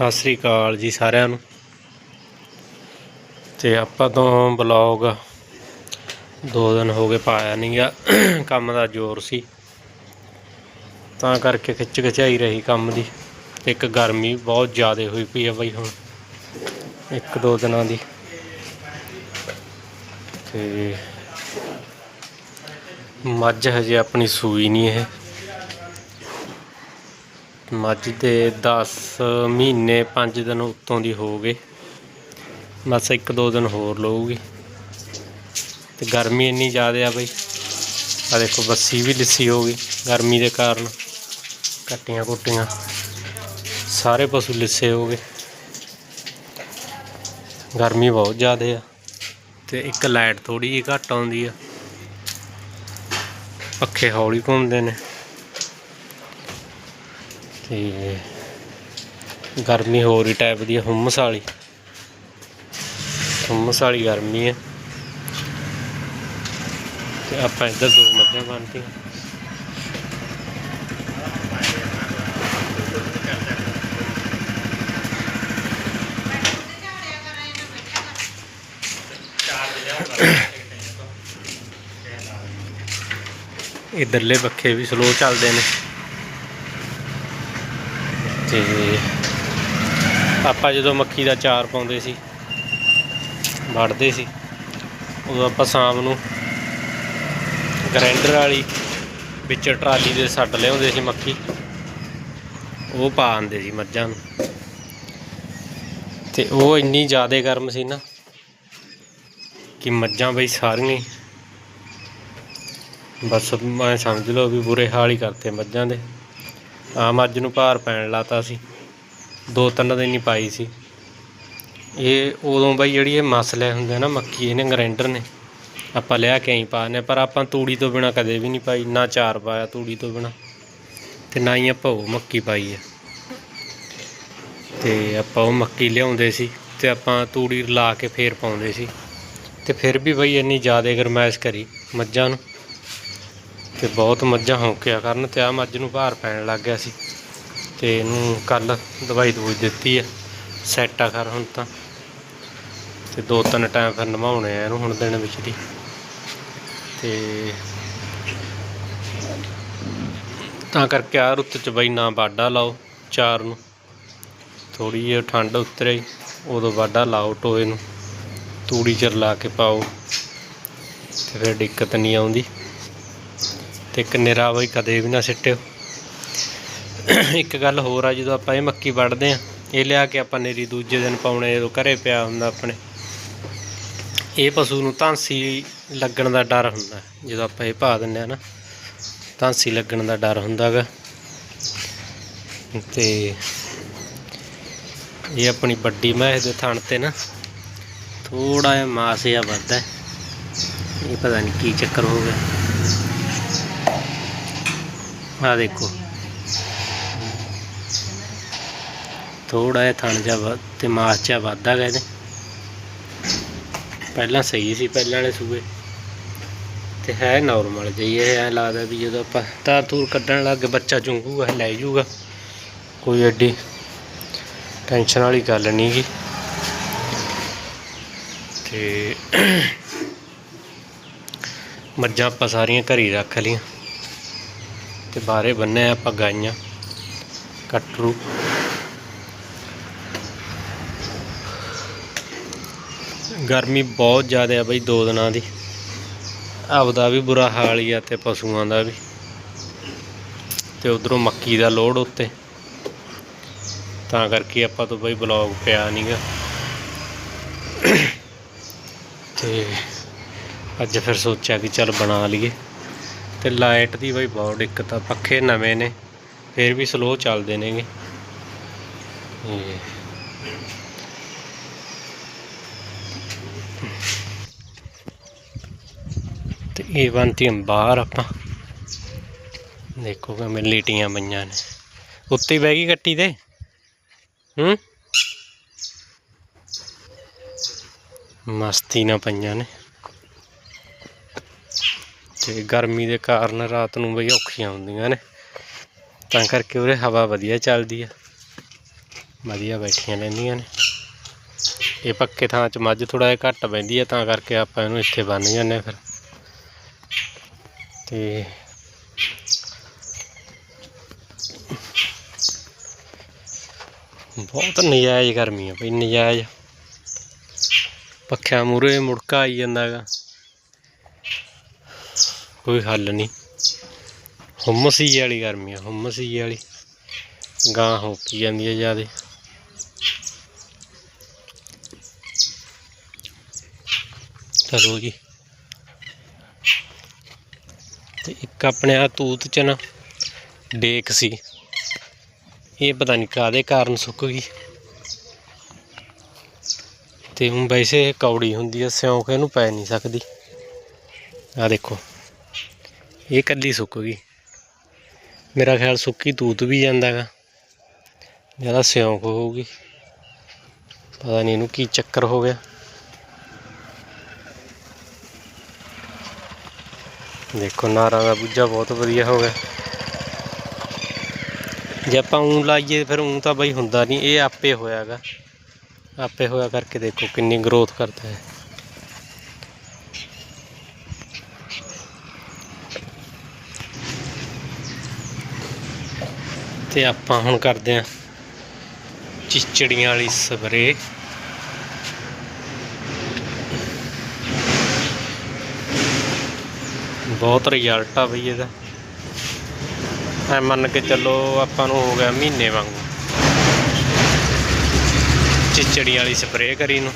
ਸਤਿ ਸ੍ਰੀ ਅਕਾਲ ਜੀ ਸਾਰਿਆਂ ਨੂੰ। ਤੇ ਆਪਾਂ ਤੋਂ ਬਲੌਗ ਦੋ ਦਿਨ ਹੋ ਗਏ ਪਾਇਆ ਨਹੀਂ ਗਿਆ ਕੰਮ ਦਾ ਜ਼ੋਰ ਸੀ। ਤਾਂ ਕਰਕੇ ਖਿੱਚ ਖਿਚਾਈ ਰਹੀ ਕੰਮ ਦੀ। ਇੱਕ ਗਰਮੀ ਬਹੁਤ ਜ਼ਿਆਦਾ ਹੋਈ ਪਈ ਆ ਬਈ ਹੁਣ, ਇੱਕ ਦੋ ਦਿਨਾਂ ਦੀ। ਤੇ ਮੱਝ ਹਜੇ ਆਪਣੀ ਸੂਈ ਨਹੀਂ ਇਹ। ਮੱਝ ਦੇ 10 ਮਹੀਨੇ 5 ਦਿਨ ਉੱਤੋਂ ਦੀ ਹੋ ਗਏ। ਬਸ ਇੱਕ ਦੋ ਦਿਨ ਹੋਰ ਲਊਗੀ। ਤੇ ਗਰਮੀ ਇੰਨੀ ਜ਼ਿਆਦਾ ਆ ਬਈ। ਆ ਦੇਖੋ ਬੱਸੀ ਵੀ ਲਿੱਸੀ ਹੋ ਗਈ ਗਰਮੀ ਦੇ ਕਾਰਨ। ਕੱਟੀਆਂ ਕੁੱਟੀਆਂ ਸਾਰੇ ਪਸ਼ੂ ਲਿੱਸੇ ਹੋ ਗਏ। ਗਰਮੀ ਬਹੁਤ ਜ਼ਿਆਦਾ ਆ। ਤੇ ਇੱਕ ਲਾਈਟ ਥੋੜੀ ਜਿਹੀ ਘੱਟ ਆਉਂਦੀ ਆ। ਪੱਖੇ ਹੌਲੀ ਘੁੰਮਦੇ ਨੇ। ਤੇ ਗਰਮੀ ਹੋਰ ਹੀ ਟਾਈਪ ਦੀ ਆ, ਹੁੰਮਸ ਵਾਲੀ। ਹੁੰਮਸ ਵਾਲੀ ਗਰਮੀ ਹੈ ਤੇ ਆਪਾਂ ਇੱਧਰ ਦੋ ਮੱਝਾਂ ਬੰਨਤੀਆਂ। ਇਧਰਲੇ ਪੱਖੇ ਵੀ ਸਲੋ ਚੱਲਦੇ ਨੇ। ਤੇ ਆਪਾਂ ਜਦੋਂ ਮੱਕੀ ਦਾ ਚਾਰ ਪਾਉਂਦੇ ਸੀ ਵੜਦੇ ਸੀ, ਉਦੋਂ ਆਪਾਂ ਸ਼ਾਮ ਨੂੰ ਗ੍ਰਾਈਂਡਰ ਵਾਲੀ ਵਿੱਚ ਟਰਾਲੀ ਦੇ ਸੱਟ ਲਿਆਉਂਦੇ ਸੀ ਮੱਕੀ, ਉਹ ਪਾ ਆਂਦੇ ਸੀ ਮੱਝਾਂ ਨੂੰ। ਤੇ ਉਹ ਇੰਨੀ ਜ਼ਿਆਦਾ ਗਰਮ ਸੀ ਨਾ ਕਿ ਮੱਝਾਂ ਬਈ ਸਾਰੀਆਂ ਬਸ ਮੈਂ ਸਮਝ ਲਓ ਵੀ ਬੁਰੇ ਹਾਲ ਹੀ ਕਰਤੇ ਮੱਝਾਂ ਦੇ। ਆਮ ਅੱਜ ਨੂੰ ਭਾਰ ਪੈਣ ਲਾਤਾ ਸੀ। ਦੋ ਤਿੰਨ ਦਿਨ ਹੀ ਪਾਈ ਸੀ। ਇਹ ਉਦੋਂ ਬਈ ਜਿਹੜੀ ਇਹ ਮਸਲੇ ਹੁੰਦੇ ਆ ਨਾ ਮੱਕੀ ਇਹਨੇ ਗ੍ਰਾਈਂਡਰ ਨੇ, ਆਪਾਂ ਲਿਆ ਕੇ ਆਈ ਪਾਨੇ ਪਰ ਆਪਾਂ ਤੂੜੀ ਤੋਂ ਬਿਨਾ ਕਦੇ ਵੀ ਨਹੀਂ ਪਾਈ, ਨਾ ਚਾਰ ਪਾਇਆ ਤੂੜੀ ਤੋਂ ਬਿਨਾ ਤੇ ਨਾ ਹੀ ਆਪਾਂ ਉਹ ਮੱਕੀ ਪਾਈ ਹੈ ਤੇ ਆਪਾਂ ਉਹ ਮੱਕੀ ਲਿਆਉਂਦੇ ਸੀ ਤੇ ਆਪਾਂ ਤੂੜੀ ਲਾ ਕੇ ਫੇਰ ਪਾਉਂਦੇ ਸੀ। ਤੇ ਫਿਰ ਵੀ ਬਈ ਇੰਨੀ ਜ਼ਿਆਦਾ ਗਰਮੈਸ਼ ਕਰੀ ਮੱਝਾਂ ਨੂੰ। ਤੇ ਬਹੁਤ ਮੱਝਾਂ ਹੌਂਕਿਆ ਕਰਨ ਤੇ ਆ ਮੱਝ ਨੂੰ ਭਾਰ ਪੈਣ ਲੱਗ ਗਿਆ ਸੀ। ਤੇ ਇਹਨੂੰ ਕੱਲ ਦਵਾਈ ਦਵਾਈ ਦਿੱਤੀ ਆ ਸੈਟ ਆ ਕਰ ਹੁਣ ਤਾਂ। ਤੇ ਦੋ ਤਿੰਨ ਟਾਈਮ ਫਿਰ ਨਵਾਉਣੇ ਆ ਇਹਨੂੰ ਹੁਣ ਦਿਨ ਵਿੱਚ ਦੀ। ਤੇ ਤਾਂ ਕਰਕੇ ਆ ਰੁੱਤ ਚ ਬਈ ਨਾ ਬਾਡਾ ਲਾਓ ਚਾਰ ਨੂੰ। ਥੋੜੀ ਜਿਹੀ ਠੰਡ ਉਤਰੇ ਉਦੋਂ ਬਾਡਾ ਲਾਓ ਟੋਏ ਨੂੰ। ਤੂੜੀ ਚਰ ਲਾ ਕੇ ਪਾਓ, ਤੇ ਫਿਰ ਦਿੱਕਤ ਨਹੀਂ ਆਉਂਦੀ। ਤੇ ਇੱਕ ਨਿਰਾ ਬਈ ਕਦੇ ਵੀ ਨਾ ਸਿੱਟਿਓ। ਇੱਕ ਗੱਲ ਹੋਰ ਆ, ਜਦੋਂ ਆਪਾਂ ਇਹ ਮੱਕੀ ਵੱਢਦੇ ਆ, ਇਹ ਲਿਆ ਕੇ ਆਪਾਂ ਨੇਰੀ ਦੂਜੇ ਦਿਨ ਪਾਉਣੇ, ਜਦੋਂ ਘਰੇ ਪਿਆ ਹੁੰਦਾ ਆਪਣੇ। ਇਹ ਪਸ਼ੂ ਨੂੰ ਧਾਂਸੀ ਲੱਗਣ ਦਾ ਡਰ ਹੁੰਦਾ, ਜਦੋਂ ਆਪਾਂ ਇਹ ਪਾ ਦਿੰਦੇ ਆ ਨਾ। ਧਾਂਸੀ ਲੱਗਣ ਦਾ ਡਰ ਹੁੰਦਾਗਾ ਤੇ ਇਹ ਆਪਣੀ ਵੱਡੀ ਮਹਿਸ਼ ਦੇ ਥਣ ਤੇ ਨਾ ਥੋੜਾ ਜਿਹਾ ਮਾਸ ਜਿਹਾ ਵੱਧਦਾ। ਇਹ ਪਤਾ ਨਹੀਂ ਕੀ ਚੱਕਰ ਹੋ ਗਿਆ। ਆ ਦੇਖੋ। ਥੋੜਾ ਜਿਹਾ ਥਣ ਜਾ ਵੱਧ ਤੇ ਮਾਸ ਜਿਹਾ ਵੱਧਦਾ ਗਾ ਇਹਦੇ। ਪਹਿਲਾਂ ਸਹੀ ਸੀ, ਪਹਿਲਾਂ ਵਾਲੇ ਸੂਏ। ਤੇ ਹੈ ਨਾਰਮਲ ਜਿਹੀ ਇਹ, ਐ ਲੱਗਦਾ ਵੀ ਜਦੋਂ ਆਪਾਂ ਤਾਰ ਤੂਰ ਕੱਢਣ ਲੱਗ ਗਏ, ਬੱਚਾ ਚੁੰਗੂਗਾ ਲੈ ਜਾਊਗਾ। ਕੋਈ ਐਡੀ ਟੈਨਸ਼ਨ ਵਾਲੀ ਗੱਲ ਨਹੀਂ ਗੀ। ਤੇ ਮੱਝਾਂ ਆਪਾਂ ਸਾਰੀਆਂ ਘਰੀ ਰੱਖ ਲਈਆਂ। ਤੇ ਬਾਹਰੇ ਬੰਨੇ ਆਪਾਂ ਗਾਈਆਂ ਕਟਰੂ ਗਰਮੀ ਬਹੁਤ ਜ਼ਿਆਦਾ ਆ ਬਈ ਦੋ ਦਿਨਾਂ ਦੀ। ਆਪਦਾ ਵੀ ਬੁਰਾ ਹਾਲ ਹੀ ਆ ਤੇ ਪਸ਼ੂਆਂ ਦਾ ਵੀ। ਤੇ ਉਧਰੋਂ ਮੱਕੀ ਦਾ ਲੋਡ ਉੱਤੇ। ਤਾਂ ਕਰਕੇ ਆਪਾਂ ਤੋਂ ਬਈ ਬਲੌਗ ਪਿਆ ਨਹੀਂਗਾ ਤੇ ਅੱਜ ਫਿਰ ਸੋਚਿਆ ਕਿ ਚੱਲ ਬਣਾ ਲਈਏ। ਤੇ ਲਾਈਟ ਦੀ ਬਈ ਬਹੁਤ ਦਿੱਕਤ ਆ, ਪੱਖੇ ਨਵੇਂ ਨੇ, ਫਿਰ ਵੀ ਸਲੋ ਚੱਲਦੇ ਨੇਗੇ। ਤੇ ਇਹ ਬੰਤੀਆਂ ਬਾਹਰ ਆਪਾਂ, ਦੇਖੋ ਕਿਵੇਂ ਲੀਟੀਆਂ ਪਈਆਂ ਨੇ। ਉੱਤੇ ਬਹਿ ਗਈ ਕੱਟੀ ਤੇ? ਹੂੰ? ਮਸਤੀ ਨਾ ਪਈਆਂ ਨੇ। ਤੇ ਗਰਮੀ ਦੇ ਕਾਰਨ ਰਾਤ ਨੂੰ ਬਈ ਔਖੀਆਂ ਹੁੰਦੀਆਂ ਨੇ। ਤਾਂ ਕਰਕੇ ਉਰੇ ਹਵਾ ਵਧੀਆ ਚੱਲਦੀ ਆ। ਵਧੀਆ ਬੈਠੀਆਂ ਰਹਿੰਦੀਆਂ ਨੇ। ਇਹ ਪੱਕੇ ਥਾਂ 'ਚ ਮੱਝ ਥੋੜਾ ਜਿਹਾ ਘੱਟ ਬੈਂਦੀ ਆ, ਤਾਂ ਕਰਕੇ ਆਪਾਂ ਇਹਨੂੰ ਇੱਥੇ ਬੰਨ ਜਾਂਦੇ ਹਾਂ ਫਿਰ। ਤੇ ਬਹੁਤ ਨਜਾਇਜ਼ ਗਰਮੀ ਆ ਬਈ, ਨਜਾਇਜ਼। ਪੱਖਿਆਂ ਮੂਰੇ ਮੁੜਕਾ ਆਈ ਜਾਂਦਾ ਹੈਗਾ। ਕੋਈ ਹੱਲ ਨਹੀਂ। ਹੁਮਸ ਹੀ ਵਾਲੀ ਗਰਮੀ ਆ, ਹੁਮਸ ਹੀ ਵਾਲੀ। ਗਾਂ ਹੋਕੀ ਜਾਂਦੀ ਹੈ ਜਿਆਦੇ। ਚਲੋ ਜੀ। ਤੇ ਇੱਕ ਆਪਣੇ ਆ ਤੂਤ ਚ ਨਾ ਡੇਕ ਸੀ। ਇਹ ਪਤਾ ਨਹੀਂ ਕਾਦੇ ਕਾਰਨ ਸੁੱਕ ਗਈ। ਤੇ ਹੁਣ ਵੈਸੇ ਕੌੜੀ ਹੁੰਦੀ ਆ, ਸਿਉਂਕ ਇਹਨੂੰ ਪੈ ਨਹੀਂ ਸਕਦੀ। ਆ ਦੇਖੋ। ਇਹ ਕੱਲੀ ਸੁੱਕ ਗਈ। ਮੇਰਾ ਖਿਆਲ ਸੁੱਕੀ ਤੂਤ ਵੀ ਜਾਂਦਾਗਾ। ਜ਼ਿਆਦਾ ਸਿਉਂਕ ਹੋਊਗੀ। ਪਤਾ ਨਹੀਂ ਇਹਨੂੰ ਕੀ ਚੱਕਰ ਹੋ ਗਿਆ। ਦੇਖੋ, ਨਾਰਾਂ ਦਾ ਬੁੱਝਾ ਬਹੁਤ ਵਧੀਆ ਹੋ ਗਿਆ। ਜੇ ਆਪਾਂ ਉਂ ਲਾਈਏ ਫਿਰ ਉਂ ਤਾਂ ਬਈ ਹੁੰਦਾ ਨਹੀਂ, ਇਹ ਆਪੇ ਹੋਇਆਗਾ। ਆਪੇ ਹੋਇਆ ਕਰਕੇ ਦੇਖੋ ਕਿੰਨੀ ਗਰੋਥ ਕਰਦਾ ਹੈ। ਤੇ ਆਪਾਂ ਹੁਣ ਕਰਦੇ ਆਂ ਚਿਚੜੀਆਂ ਵਾਲੀ ਸਪਰੇ ਬਹੁਤ ਰਿਜ਼ਲਟ ਆ ਬਈ ਇਹਦਾ। ਐ ਮੰਨ ਕੇ ਚੱਲੋ ਆਪਾਂ ਨੂੰ ਹੋ ਗਿਆ ਮਹੀਨੇ ਵਾਂਗੂ। ਚਿਚੜੀ ਵਾਲੀ ਸਪਰੇਅ ਕਰੀ ਨੂੰ।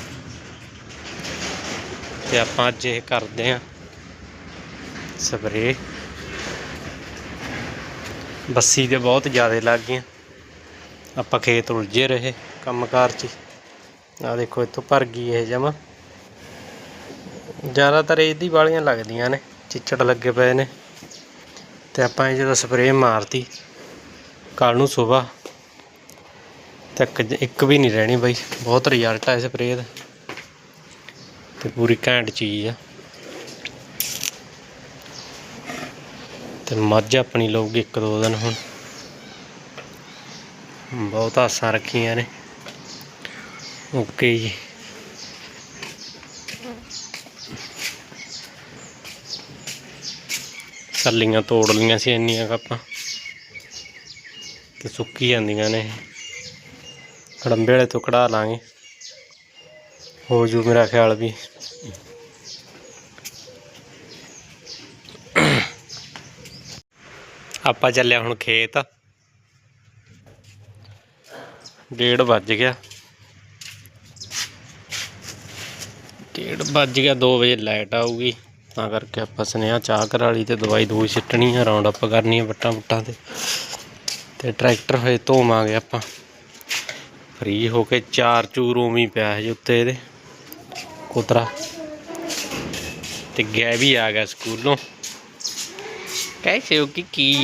ਤੇ ਆਪਾਂ ਅੱਜ ਇਹ ਕਰਦੇ ਆਂ ਸਪਰੇਅ। ਬੱਸੀ ਤੇ ਬਹੁਤ ਜ਼ਿਆਦਾ ਲੱਗ ਗਈਆਂ। ਆਪਾਂ ਖੇਤ ਉਲਝੇ ਰਹੇ ਕੰਮਕਾਰ 'ਚ ਆ ਦੇਖੋ, ਇੱਥੋਂ ਭਰ ਗਈ ਇਹ ਜਮਾ ਜ਼ਿਆਦਾਤਰ ਇਹਦੀ ਵਾਲੀਆਂ ਲੱਗਦੀਆਂ ਨੇ, ਚਿੱਚੜ ਲੱਗੇ ਪਏ ਨੇ। ਤੇ ਆਪਾਂ ਇਹ ਜਦੋਂ ਸਪਰੇਅ ਮਾਰਤੀ ਕੱਲ ਨੂੰ ਸਵੇਰ, ਤੱਕ ਇੱਕ ਵੀ ਨਹੀਂ ਰਹਿਣੀ ਬਾਈ। ਬਹੁਤ ਰਿਜ਼ਲਟ ਆ ਸਪਰੇਅ ਦਾ। ਤੇ ਪੂਰੀ ਘੈਂਟ ਚੀਜ਼ ਆ। ਤੇ ਮੱਝ ਆਪਣੀ ਲਊਗੀ ਇੱਕ ਦੋ ਦਿਨ ਹੁਣ। ਬਹੁਤ ਆਸਾਂ ਰੱਖੀਆਂ ਨੇ। ਓਕੇ ਜੀ। ਸੱਲੀਆਂ ਤੋੜ ਲੀਆਂ ਸੀ ਇੰਨੀਆਂ ਕੁ ਆਪਾਂ। ਤੇ ਸੁੱਕੀ ਜਾਂਦੀਆਂ ਨੇ। ਇਹ। ਵਾਲੇ ਤੋਂ ਕਢਾ ਲਾਂਗੇ। ਹੋ ਜੂ ਮੇਰਾ ਖਿਆਲ ਵੀ। ਆਪਾਂ ਚੱਲਿਆ ਹੁਣ ਖੇਤ। ਡੇਢ ਵੱਜ ਗਿਆ। ਡੇਢ ਵੱਜ ਗਿਆ 2 ਵਜੇ ਲਾਈਟ ਆਊਗੀ। ਤਾਂ ਕਰਕੇ ਆਪਾਂ ਸੁਨੇਹਾ ਚਾਹ ਕਰਾ ਲਈ ਤੇ ਦਵਾਈ ਦੂਈ ਸਿੱਟਣੀ ਆ ਰਾਉਂਡ ਅਪ ਕਰਨੀ ਆ ਵੱਟਾਂ ਵੁੱਟਾਂ ਤੇ। ਤੇ ਟਰੈਕਟਰ ਹੋਏ ਧੋਵਾਂਗੇ ਆਪਾਂ। ਫ੍ਰੀ ਹੋ ਕੇ ਚਾਰ ਚੂਰ ਉਵੇਂ ਪਿਆ ਹੈ ਉੱਤੇ ਇਹਦੇ। ਕੁਤਰਾ। ਤੇ ਗਿਆ ਵੀ ਆ ਗਿਆ ਸਕੂਲੋਂ। ਕੈਸੇ ਹੋ ਕਿ ਕੀ?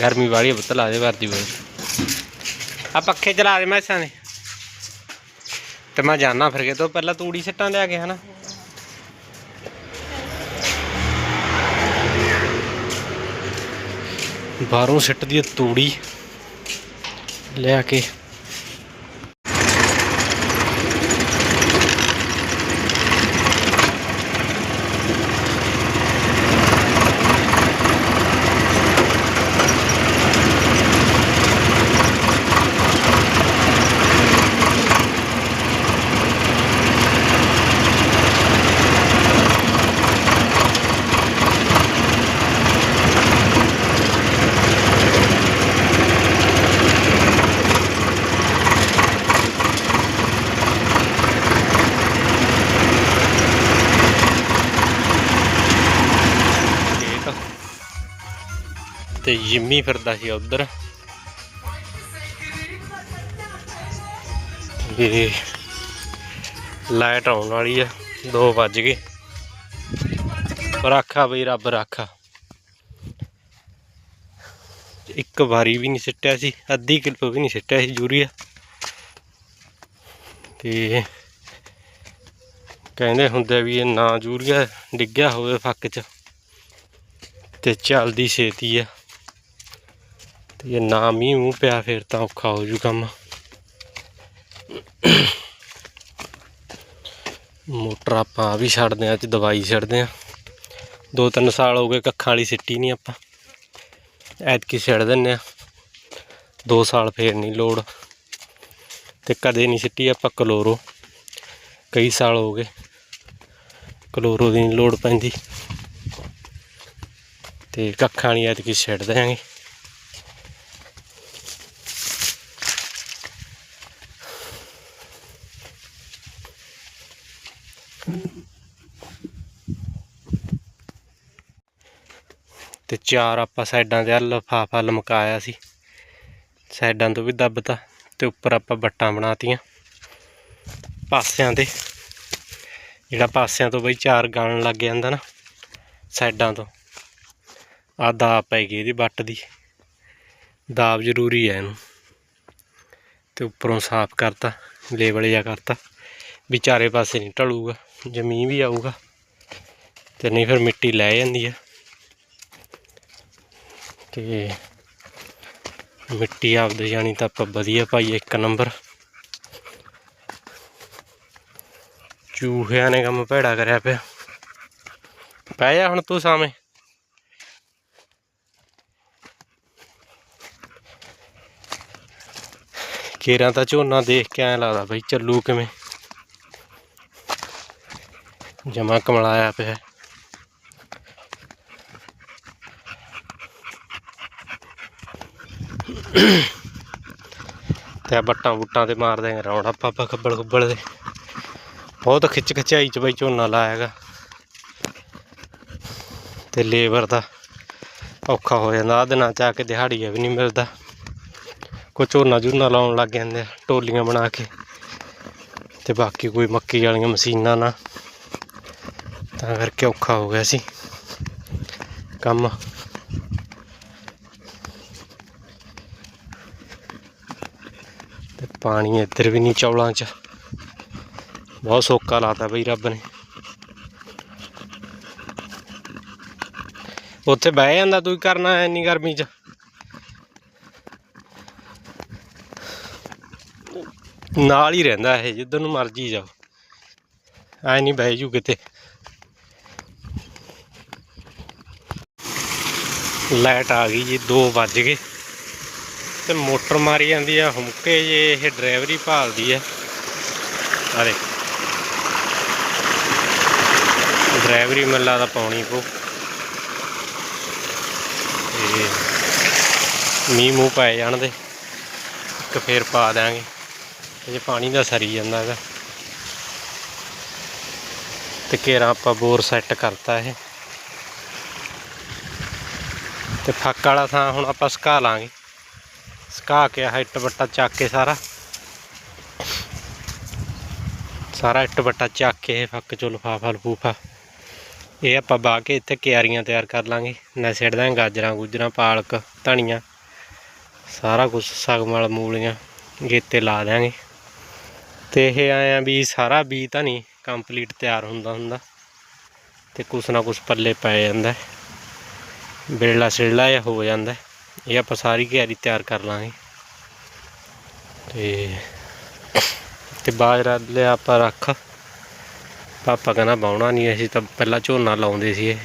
ਗਰਮੀ ਵਾਲੀ ਹੈ, ਬੁੱਤ ਲਾ ਦੇ ਆ ਪੱਖੇ ਚਲਾ ਦੇ ਮੈਸਾਂ ਦੇ। ਤੇ ਮੈਂ ਜਾਣਾ ਫਿਰ ਕੇ ਤੋਂ ਪਹਿਲਾਂ ਤੂੜੀ ਸੱਟਾਂ ਲਿਆ ਕੇ ਹਨਾ? ਬਾਹਰੋਂ ਸਿੱਟ ਦੀ ਤੂੜੀ। ਲਿਆ ਕੇ। ਤੇ ਜਿੰਮੀ ਫਿਰਦਾ ਸੀ ਉਧਰ। ਵੀ ਲਾਈਟ ਆਉਣ ਵਾਲੀ ਆ 2 ਵੱਜ ਗਏ। ਰਾਖਾ ਬਈ ਰੱਬ ਰਾਖਾ। ਇੱਕ ਵਾਰੀ ਵੀ ਨਹੀਂ ਸਿੱਟਿਆ ਸੀ, ਅੱਧੀ ਕਿਲੋ ਵੀ ਨਹੀਂ ਸਿੱਟਿਆ ਸੀ ਯੂਰੀਆ ਤੇ ਕਹਿੰਦੇ ਹੁੰਦੇ ਵੀ ਇਹ ਨਾ ਯੂਰੀਆ ਡਿੱਗਿਆ ਹੋਵੇ ਫੱਕ 'ਚ। ਤੇ ਚੱਲਦੀ ਛੇਤੀ ਆ। ਤੇ ਜੇ ਨਾ ਮੀਂਹ ਮੂੰਹ ਪਿਆ ਫਿਰ ਤਾਂ ਔਖਾ ਹੋ ਜੂ ਕੰਮ। ਮੋਟਰ ਆਪਾਂ ਆਹ ਵੀ ਛੱਡਦੇ ਆ ਤੇ ਦਵਾਈ ਛੱਡਦੇ ਆ ਦੋ ਤਿੰਨ ਸਾਲ ਹੋ ਗਏ ਕੱਖਾਂ ਵਾਲੀ ਸਿੱਟੀ ਨਹੀਂ ਆਪਾਂ। ਐਤਕੀ ਛੱਡ ਦਿੰਨੇ ਆ ਦੋ ਸਾਲ ਫੇਰ ਨਹੀਂ ਲੋੜ। ਤੇ ਕਦੇ ਨਹੀਂ ਸਿੱਟੀ ਆਪਾਂ ਕਲੋਰੋ। ਕਈ ਸਾਲ ਹੋ ਗਏ। ਕਲੋਰੋ ਦੀ ਨਹੀਂ ਲੋੜ ਪੈਂਦੀ। ਤੇ ਕੱਖਾਂ ਵਾਲੀ ਐਤਕੀ ਛੱਡ ਦਿਆਂਗੇ। ਚਾਰ ਆਪਾਂ ਸਾਈਡਾਂ ਤੇ ਲਫਾਫਾ ਲਮਕਾਇਆ ਸੀ। ਸਾਈਡਾਂ ਤੋਂ ਵੀ ਦੱਬਤਾ ਤੇ ਉੱਪਰ ਆਪਾਂ ਬੱਟਾਂ ਬਣਾਤੀਆਂ ਪਾਸਿਆਂ ਤੇ। ਜਿਹੜਾ ਪਾਸਿਆਂ ਤੋਂ ਬਈ ਚਾਰ ਗਾਣ ਲੱਗ ਜਾਂਦਾ ਨਾ, ਸਾਈਡਾਂ ਤੋਂ। ਆ ਦਾਬ ਪੈ ਗਈ ਇਹਦੀ ਬੱਟ ਦੀ। ਦਾਬ ਜ਼ਰੂਰੀ ਹੈ ਇਹਨੂੰ। ਤੇ ਉੱਪਰੋਂ ਸਾਫ਼ ਕਰਤਾ ਲੇਬਲ ਜਿਹਾ ਕਰਤਾ। ਵੀ ਚਾਰੇ ਪਾਸੇ ਨਹੀਂ ਢਲੂਗਾ, ਜ਼ਮੀਨ ਵੀ ਆਊਗਾ। ਤੇ ਨਹੀਂ ਫਿਰ ਮਿੱਟੀ ਲੈ ਜਾਂਦੀ ਆ। ਤੇ ਮਿੱਟੀ ਆਪਦੇ ਜਾਣੀ ਤਾਂ ਆਪਾਂ ਵਧੀਆ ਭਾਈ, ਇੱਕ ਨੰਬਰ। ਚੂਹਿਆਂ ਨੇ ਕੰਮ ਭੈੜਾ ਕਰਿਆ ਪਿਆ। ਪੈ ਜਾ ਹੁਣ ਤੂੰ ਸਾਵੇਂ ਕੇਰਾਂ ਤਾਂ ਝੋਨਾ ਦੇਖ ਕੇ ਐਂ ਲੱਗਦਾ ਬਈ, ਚੱਲੂ ਕਿਵੇਂ। ਜਮਾ ਕਮਲਾਇਆ ਪਿਆ। ਤੇ ਆਹ ਬੱਟਾਂ ਬੁੱਟਾਂ ਤੇ ਮਾਰਦੇ ਆ ਰੌਣਾ ਪਾਪਾ ਖੱਬਲ ਖੁੱਬਲ ਦੇ। ਬਹੁਤ ਖਿੱਚ ਖਿਚਾਈ ਚ ਬਈ ਝੋਨਾ ਲਾਇਆਗਾ ਤੇ ਲੇਬਰ ਦਾ ਔਖਾ ਹੋ ਜਾਂਦਾ ਆ ਦਿਨਾਂ ਚ ਆ ਕੇ ਦਿਹਾੜੀਆ ਵੀ ਨਹੀਂ ਮਿਲਦਾ। ਕੋਈ ਝੋਨਾ ਝੋਨਾ ਲਾਉਣ ਲੱਗ ਜਾਂਦੇ ਆ, ਟੋਲੀਆਂ ਬਣਾ ਕੇ। ਤੇ ਬਾਕੀ ਕੋਈ ਮੱਕੀ ਵਾਲੀਆਂ ਮਸ਼ੀਨਾਂ ਨਾ। ਤਾਂ ਕਰਕੇ ਔਖਾ ਹੋ ਗਿਆ ਸੀ ਕੰਮ। ਪਾਣੀ ਇੱਧਰ ਵੀ ਨਹੀਂ ਚੌਲਾਂ 'ਚ। ਬਹੁਤ ਸੋਕਾ ਲਾਤਾ ਬਈ ਰੱਬ ਨੇ। ਉੱਥੇ ਬਹਿ ਜਾਂਦਾ ਤੂੰ ਕਰਨਾ ਇੰਨੀ ਗਰਮੀ 'ਚ। ਨਾਲ ਹੀ ਰਹਿੰਦਾ ਇਹ, ਜਿੱਧਰ ਨੂੰ ਮਰਜ਼ੀ ਜਾਓ। ਐ ਨਹੀਂ ਬਹਿ ਜੂ ਕਿਤੇ। ਲਾਈਟ ਆ ਗਈ ਜੀ 2 ਵੱਜ ਗਏ। ਤੇ ਮੋਟਰ ਮਾਰੀ ਜਾਂਦੀ ਆ, ਹੁਮਕੇ ਜੇ ਇਹ ਡਰਾਈਵਰੀ ਭਾਲਦੀ ਆ। ਆ ਦੇਖ। ਡਰਾਈਵਰੀ ਮੈਨੂੰ ਲੱਗਦਾ ਪਾਉਣੀ ਪਊ। ਮੀਂਹ ਮੂੰਹ ਪੈ ਜਾਣ ਦੇ, ਇੱਕ ਫੇਰ ਪਾ ਦਾਂਗੇ ਜੇ ਪਾਣੀ ਦਾ ਸਰੀ ਜਾਂਦਾ ਹੈਗਾ। ਤੇ ਘੇਰਾ ਆਪਾਂ ਬੋਰ ਸੈੱਟ ਕਰਤਾ ਇਹ। ਤੇ ਫੱਕ ਵਾਲਾ ਥਾਂ ਹੁਣ ਆਪਾਂ ਸੁਕਾ ਲਾਂਗੇ। ਘਾਹ ਕੇ ਆਹ ਇੱਟ ਬੱਟਾ ਚੱਕ ਕੇ ਸਾਰਾ। ਸਾਰਾ ਇੱਟ ਬੱਟਾ ਚੱਕ ਕੇ ਇਹ ਫੱਕ ਚੋਂ ਲਫਾਫਾ ਲਫੂਫਾ ਇਹ ਆਪਾਂ ਬਾ ਕੇ ਇੱਥੇ ਕਿਆਰੀਆਂ ਤਿਆਰ ਕਰ ਲਾਂਗੇ। ਨਾ ਸਿੱਟਦਾ ਗਾਜਰਾਂ, ਗੁਜਰਾਂ, ਪਾਲਕ, ਧਨੀਆ, ਸਾਰਾ ਕੁਝ ਸਗਮਲ ਮੂਲੀਆਂ, ਗੇਤੇ ਲਾ ਦਿਆਂਗੇ। ਤੇ ਇਹ ਆਇਆ ਵੀ ਸਾਰਾ ਬੀ ਤਾਂ ਨਹੀਂ ਕੰਪਲੀਟ ਤਿਆਰ ਹੁੰਦਾ ਹੁੰਦਾ। ਤੇ ਕੁਛ ਨਾ ਕੁਛ ਪੱਲੇ ਪੈ ਜਾਂਦਾ। ਹੈ। ਬਿਰਲਾ ਸਿਰਲਾ ਹੋ ਜਾਂਦਾ। ਇਹ ਆਪਾਂ ਸਾਰੀ ਕਿਆਰੀ ਤਿਆਰ ਕਰ ਲਾਂਗੇ। ਤੇ ਤੇ ਬਾਜਰਾ ਲਿਆ ਆਪਾਂ ਰੱਖ। ਪਾਪਾ ਕਹਿੰਦਾ ਬਾਉਣਾ ਨਹੀਂ ਅਸੀਂ ਤਾਂ ਪਹਿਲਾਂ ਝੋਨਾ ਲਾਉਂਦੇ ਸੀ ਇਹ।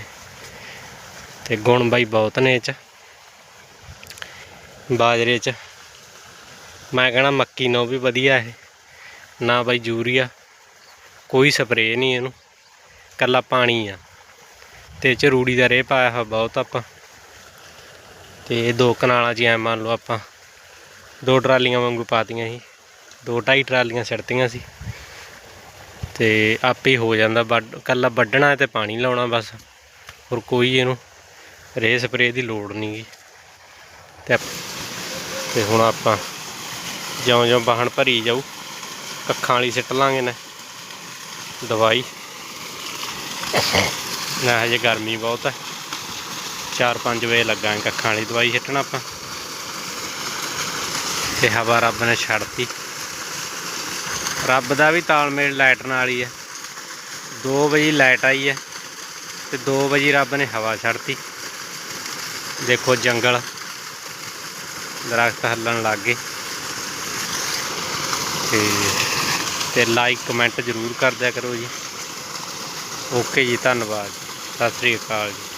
ਤੇ ਗੁਣ ਬਾਈ ਬਹੁਤ ਨੇ ਇਹ ਚ। ਬਾਜਰੇ ਚ। ਮੈਂ ਕਹਿਣਾ ਮੱਕੀ ਨੂੰ ਵੀ ਵਧੀਆ ਇਹ। ਨਾ ਬਾਈ ਯੂਰੀਆ। ਕੋਈ ਸਪਰੇਅ ਨਹੀਂ ਇਹਨੂੰ। ਕੱਲਾ ਪਾਣੀ ਆ। ਤੇ ਇਹ ਚ ਰੂੜੀ ਦਾ ਰੇਹ ਪਾਇਆ ਹੋਇਆ ਬਹੁਤ ਆਪਾਂ। ਤੇ ਇਹ ਦੋ ਕਨਾਲਾਂ 'ਚ ਐ ਮੰਨ ਲਓ ਆਪਾਂ। ਦੋ ਟਰਾਲੀਆਂ ਵਾਂਗੂ ਪਾਤੀਆਂ ਸੀ। ਦੋ ਢਾਈ ਟਰਾਲੀਆਂ ਸਿੱਟਤੀਆਂ ਸੀ। ਤੇ ਆਪੇ ਹੋ ਜਾਂਦਾ ਵੱਡ ਕੱਲਾ ਵੱਢਣਾ ਤੇ ਪਾਣੀ ਲਾਉਣਾ ਬਸ। ਹੋਰ ਕੋਈ ਇਹਨੂੰ ਰੇਹ ਸਪਰੇਅ ਦੀ ਲੋੜ ਨਹੀਂ ਗਈ ਤੇ ਤੇ ਹੁਣ ਆਪਾਂ ਜਿਉਂ ਜਿਉਂ ਬਾਹਣ ਭਰੀ ਜਾਊ। ਕੱਖਾਂ ਵਾਲੀ ਸਿੱਟ ਲਾਂਗੇ ਨਾ। ਦਵਾਈ। ਨਾ, ਹਜੇ ਗਰਮੀ ਬਹੁਤ ਹੈ 4-5 ਵਜੇ ਲੱਗਾਂਗੇ ਕੱਖਾਂ ਵਾਲੀ ਦਵਾਈ ਸਿੱਟਣਾ ਆਪਾਂ। ਤੇ ਹਵਾ ਰੱਬ ਨੇ ਛੱਡਤੀ। ਰੱਬ ਦਾ ਵੀ ਤਾਲਮੇਲ ਲਾਈਟ ਨਾਲ ਹੀ ਹੈ 2 ਵਜੇ ਲਾਈਟ ਆਈ ਹੈ ਤੇ 2 ਵਜੇ ਰੱਬ ਨੇ ਹਵਾ ਛੱਡਤੀ। ਦੇਖੋ ਜੰਗਲ। ਦਰਖਤ ਹੱਲਣ ਲੱਗ ਗਏ। ਤੇ ਤੇ ਲਾਈਕ ਕਮੈਂਟ ਜ਼ਰੂਰ ਕਰ ਦਿਆ ਕਰੋ ਜੀ। ਓਕੇ ਜੀ, ਧੰਨਵਾਦ। ਸਤਿ ਸ੍ਰੀ ਅਕਾਲ ਜੀ।